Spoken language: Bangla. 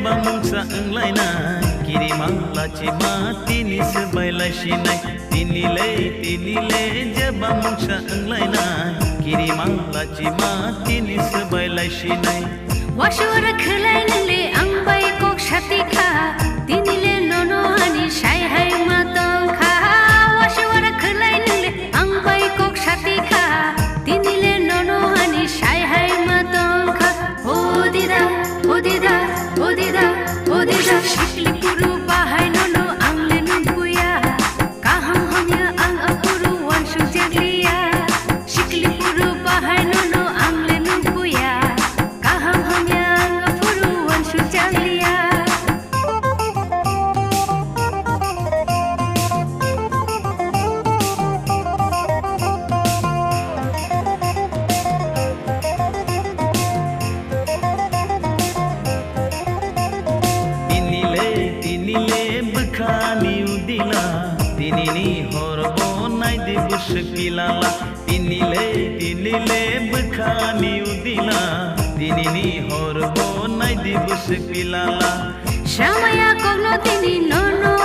जेबा मुंसा अंलायनाय किरिमा लाचिमा तिनिसो बायलासिनाय तिनिले तिनिले जेबा मुंसा अंलायनाय किरिमा लाचिमा तिनिसो बायलासिनाय वाशोर खलाय नले आंबाय করব নাই দিবস কিলালা তিনিলে তিনিলে বখানি উদিলা তিনিনি হরব নাই দিবস কিলালা শ্যামায়া কোনো তিনি ননো